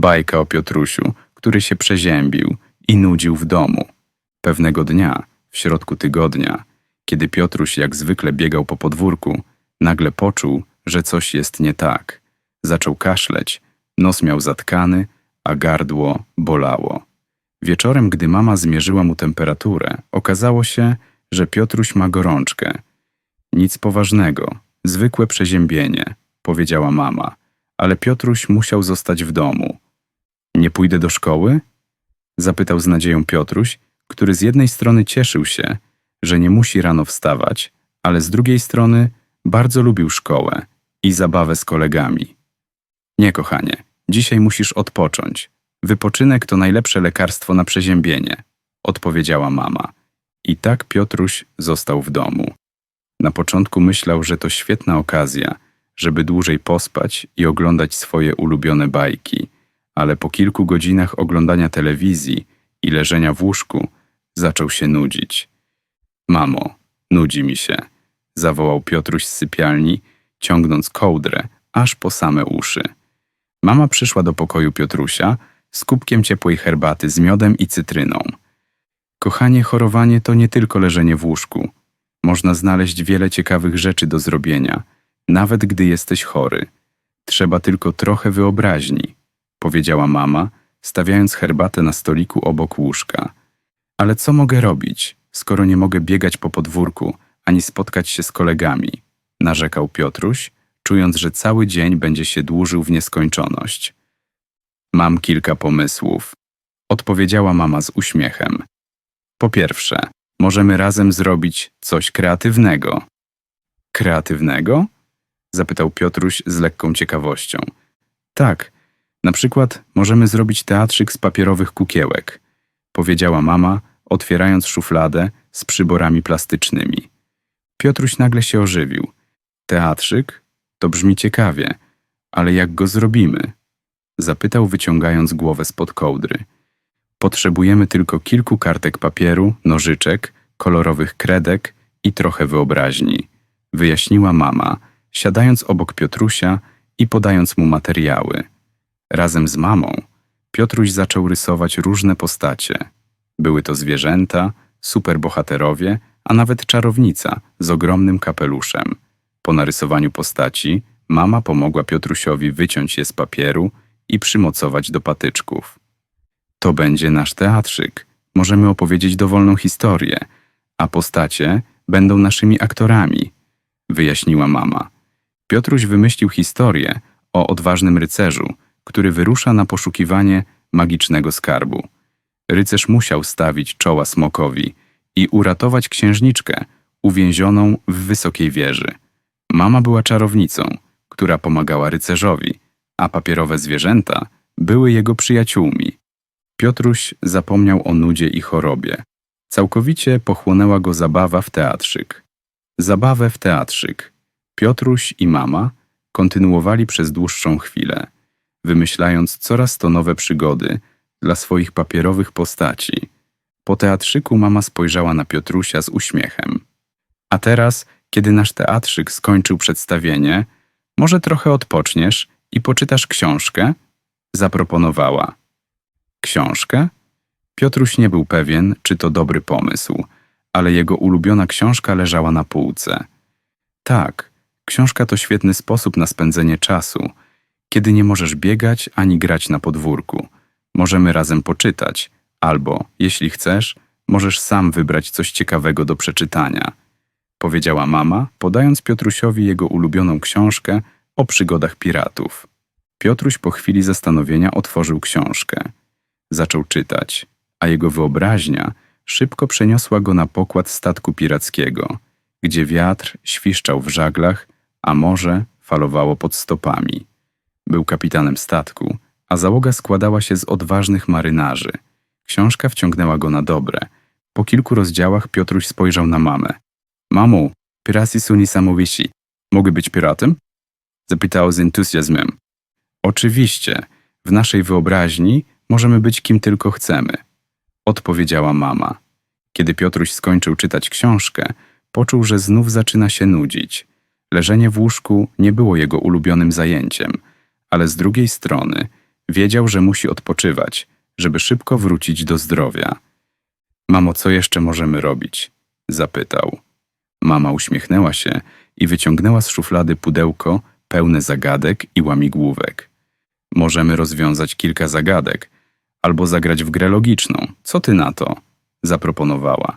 Bajka o Piotrusiu, który się przeziębił i nudził w domu. Pewnego dnia, w środku tygodnia, kiedy Piotruś jak zwykle biegał po podwórku, nagle poczuł, że coś jest nie tak. Zaczął kaszleć, nos miał zatkany, a gardło bolało. Wieczorem, gdy mama zmierzyła mu temperaturę, okazało się, że Piotruś ma gorączkę. Nic poważnego, zwykłe przeziębienie, powiedziała mama, ale Piotruś musiał zostać w domu. Nie pójdę do szkoły? Zapytał z nadzieją Piotruś, który z jednej strony cieszył się, że nie musi rano wstawać, ale z drugiej strony bardzo lubił szkołę i zabawę z kolegami. Nie, kochanie, dzisiaj musisz odpocząć. Wypoczynek to najlepsze lekarstwo na przeziębienie, odpowiedziała mama. I tak Piotruś został w domu. Na początku myślał, że to świetna okazja, żeby dłużej pospać i oglądać swoje ulubione bajki, ale po kilku godzinach oglądania telewizji i leżenia w łóżku zaczął się nudzić. Mamo, nudzi mi się, zawołał Piotruś z sypialni, ciągnąc kołdrę aż po same uszy. Mama przyszła do pokoju Piotrusia z kubkiem ciepłej herbaty z miodem i cytryną. Kochanie, chorowanie to nie tylko leżenie w łóżku. Można znaleźć wiele ciekawych rzeczy do zrobienia, nawet gdy jesteś chory. Trzeba tylko trochę wyobraźni, powiedziała mama, stawiając herbatę na stoliku obok łóżka. Ale co mogę robić, skoro nie mogę biegać po podwórku ani spotkać się z kolegami? narzekał Piotruś, czując, że cały dzień będzie się dłużył w nieskończoność. Mam kilka pomysłów, odpowiedziała mama z uśmiechem. Po pierwsze, możemy razem zrobić coś kreatywnego. Kreatywnego? zapytał Piotruś z lekką ciekawością. Tak, na przykład możemy zrobić teatrzyk z papierowych kukiełek, powiedziała mama, otwierając szufladę z przyborami plastycznymi. Piotruś nagle się ożywił. Teatrzyk? To brzmi ciekawie, ale jak go zrobimy? Zapytał, wyciągając głowę spod kołdry. Potrzebujemy tylko kilku kartek papieru, nożyczek, kolorowych kredek i trochę wyobraźni, wyjaśniła mama, siadając obok Piotrusia i podając mu materiały. Razem z mamą Piotruś zaczął rysować różne postacie. Były to zwierzęta, superbohaterowie, a nawet czarownica z ogromnym kapeluszem. Po narysowaniu postaci mama pomogła Piotrusiowi wyciąć je z papieru i przymocować do patyczków. To będzie nasz teatrzyk. Możemy opowiedzieć dowolną historię, a postacie będą naszymi aktorami, wyjaśniła mama. Piotruś wymyślił historię o odważnym rycerzu, który wyrusza na poszukiwanie magicznego skarbu. Rycerz musiał stawić czoła smokowi i uratować księżniczkę uwięzioną w wysokiej wieży. Mama była czarownicą, która pomagała rycerzowi, a papierowe zwierzęta były jego przyjaciółmi. Piotruś zapomniał o nudzie i chorobie. Całkowicie pochłonęła go zabawa w teatrzyk. Zabawę w teatrzyk. Piotruś i mama kontynuowali przez dłuższą chwilę, wymyślając coraz to nowe przygody dla swoich papierowych postaci. Po teatrzyku mama spojrzała na Piotrusia z uśmiechem. A teraz, kiedy nasz teatrzyk skończył przedstawienie, może trochę odpoczniesz i poczytasz książkę? Zaproponowała. Książkę? Piotruś nie był pewien, czy to dobry pomysł, ale jego ulubiona książka leżała na półce. Tak, książka to świetny sposób na spędzenie czasu, kiedy nie możesz biegać ani grać na podwórku. Możemy razem poczytać, albo, jeśli chcesz, możesz sam wybrać coś ciekawego do przeczytania. Powiedziała mama, podając Piotrusiowi jego ulubioną książkę o przygodach piratów. Piotruś po chwili zastanowienia otworzył książkę. Zaczął czytać, a jego wyobraźnia szybko przeniosła go na pokład statku pirackiego, gdzie wiatr świszczał w żaglach, a morze falowało pod stopami. Był kapitanem statku, a załoga składała się z odważnych marynarzy. Książka wciągnęła go na dobre. Po kilku rozdziałach Piotruś spojrzał na mamę. Mamo, piraci są niesamowici. Mogę być piratem? Zapytał z entuzjazmem. Oczywiście, w naszej wyobraźni możemy być kim tylko chcemy, odpowiedziała mama. Kiedy Piotruś skończył czytać książkę, poczuł, że znów zaczyna się nudzić. Leżenie w łóżku nie było jego ulubionym zajęciem, ale z drugiej strony Wiedział, że musi odpoczywać, żeby szybko wrócić do zdrowia. Mamo, co jeszcze możemy robić? Zapytał. Mama uśmiechnęła się i wyciągnęła z szuflady pudełko pełne zagadek i łamigłówek. Możemy rozwiązać kilka zagadek, albo zagrać w grę logiczną. Co ty na to? Zaproponowała.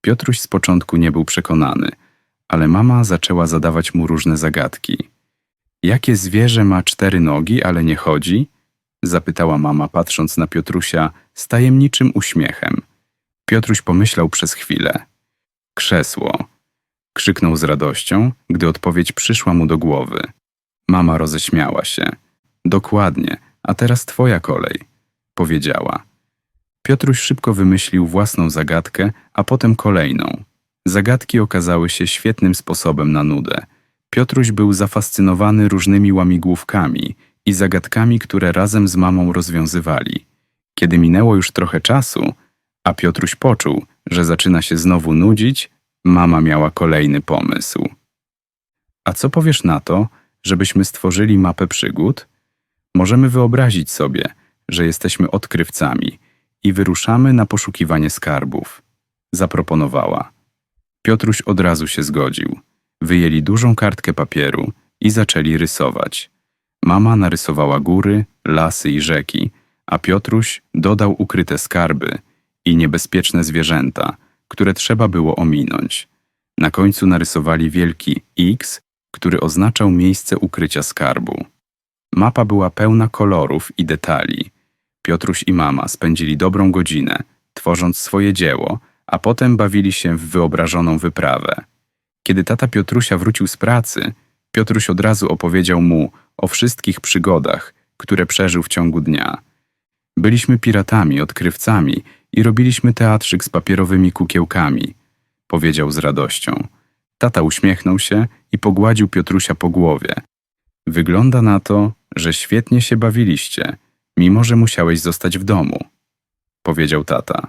Piotruś z początku nie był przekonany, ale mama zaczęła zadawać mu różne zagadki. Jakie zwierzę ma cztery nogi, ale nie chodzi? Zapytała mama, patrząc na Piotrusia z tajemniczym uśmiechem. Piotruś pomyślał przez chwilę. Krzesło. Krzyknął z radością, gdy odpowiedź przyszła mu do głowy. Mama roześmiała się. Dokładnie, a teraz twoja kolej, powiedziała. Piotruś szybko wymyślił własną zagadkę, a potem kolejną. Zagadki okazały się świetnym sposobem na nudę. Piotruś był zafascynowany różnymi łamigłówkami i zagadkami, które razem z mamą rozwiązywali. Kiedy minęło już trochę czasu, a Piotruś poczuł, że zaczyna się znowu nudzić, mama miała kolejny pomysł. A co powiesz na to, żebyśmy stworzyli mapę przygód? Możemy wyobrazić sobie, że jesteśmy odkrywcami i wyruszamy na poszukiwanie skarbów. Zaproponowała. Piotruś od razu się zgodził. Wyjęli dużą kartkę papieru i zaczęli rysować. Mama narysowała góry, lasy i rzeki, a Piotruś dodał ukryte skarby i niebezpieczne zwierzęta, które trzeba było ominąć. Na końcu narysowali wielki X, który oznaczał miejsce ukrycia skarbu. Mapa była pełna kolorów i detali. Piotruś i mama spędzili dobrą godzinę, tworząc swoje dzieło, a potem bawili się w wyobrażoną wyprawę. Kiedy tata Piotrusia wrócił z pracy, Piotruś od razu opowiedział mu o wszystkich przygodach, które przeżył w ciągu dnia. Byliśmy piratami, odkrywcami i robiliśmy teatrzyk z papierowymi kukiełkami, powiedział z radością. Tata uśmiechnął się i pogładził Piotrusia po głowie. Wygląda na to, że świetnie się bawiliście, mimo że musiałeś zostać w domu, powiedział tata.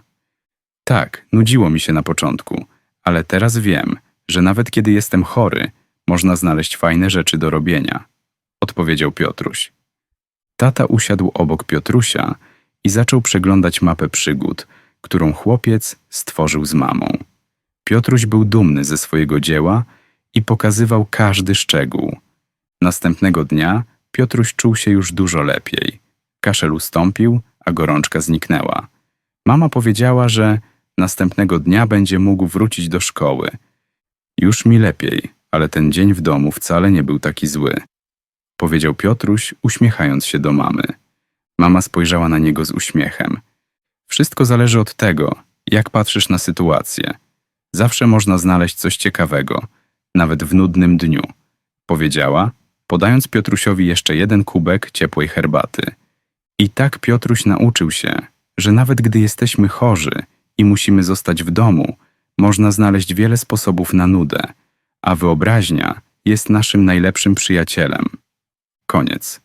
Tak, nudziło mi się na początku, ale teraz wiem, że nawet kiedy jestem chory, można znaleźć fajne rzeczy do robienia, odpowiedział Piotruś. Tata usiadł obok Piotrusia i zaczął przeglądać mapę przygód, którą chłopiec stworzył z mamą. Piotruś był dumny ze swojego dzieła i pokazywał każdy szczegół. Następnego dnia Piotruś czuł się już dużo lepiej. Kaszel ustąpił, a gorączka zniknęła. Mama powiedziała, że następnego dnia będzie mógł wrócić do szkoły. Już mi lepiej, ale ten dzień w domu wcale nie był taki zły. Powiedział Piotruś, uśmiechając się do mamy. Mama spojrzała na niego z uśmiechem. Wszystko zależy od tego, jak patrzysz na sytuację. Zawsze można znaleźć coś ciekawego, nawet w nudnym dniu, powiedziała, podając Piotrusiowi jeszcze jeden kubek ciepłej herbaty. I tak Piotruś nauczył się, że nawet gdy jesteśmy chorzy i musimy zostać w domu, można znaleźć wiele sposobów na nudę, a wyobraźnia jest naszym najlepszym przyjacielem. Koniec.